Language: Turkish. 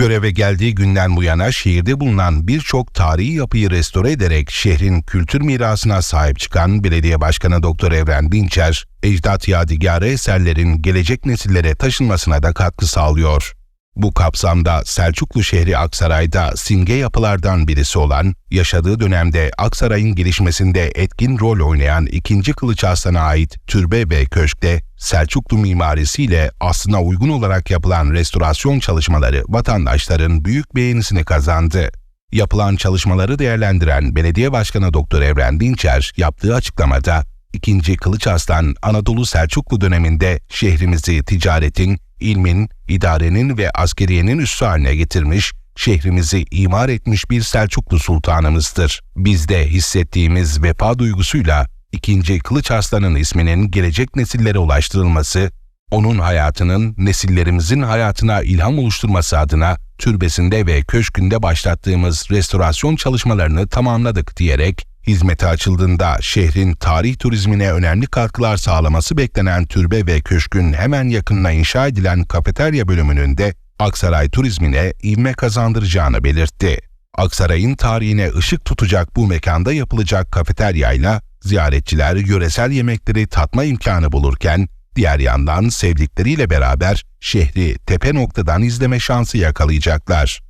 Göreve geldiği günden bu yana şehirde bulunan birçok tarihi yapıyı restore ederek şehrin kültür mirasına sahip çıkan Belediye Başkanı Doktor Evren Dinçer, ecdat yadigarı eserlerin gelecek nesillere taşınmasına da katkı sağlıyor. Bu kapsamda Selçuklu şehri Aksaray'da simge yapılardan birisi olan, yaşadığı dönemde Aksaray'ın gelişmesinde etkin rol oynayan 2. Kılıç Arslan'a ait türbe ve köşkte Selçuklu mimarisiyle aslına uygun olarak yapılan restorasyon çalışmaları vatandaşların büyük beğenisini kazandı. Yapılan çalışmaları değerlendiren Belediye Başkanı Doktor Evren Dinçer yaptığı açıklamada, 2. Kılıç Arslan Anadolu Selçuklu döneminde şehrimizi ticaretin, ilmin, idarenin ve askeriyenin üssü haline getirmiş, şehrimizi imar etmiş bir Selçuklu sultanımızdır. Biz de hissettiğimiz vefa duygusuyla 2. Kılıç Arslan'ın isminin gelecek nesillere ulaştırılması, onun hayatının nesillerimizin hayatına ilham oluşturması adına türbesinde ve köşkünde başlattığımız restorasyon çalışmalarını tamamladık diyerek hizmete açıldığında şehrin tarih turizmine önemli katkılar sağlaması beklenen türbe ve köşkün hemen yakınına inşa edilen kafeterya bölümünün de Aksaray turizmine ivme kazandıracağını belirtti. Aksaray'ın tarihine ışık tutacak bu mekanda yapılacak kafeteryayla ziyaretçiler yöresel yemekleri tatma imkanı bulurken, diğer yandan sevdikleriyle beraber şehri tepe noktadan izleme şansı yakalayacaklar.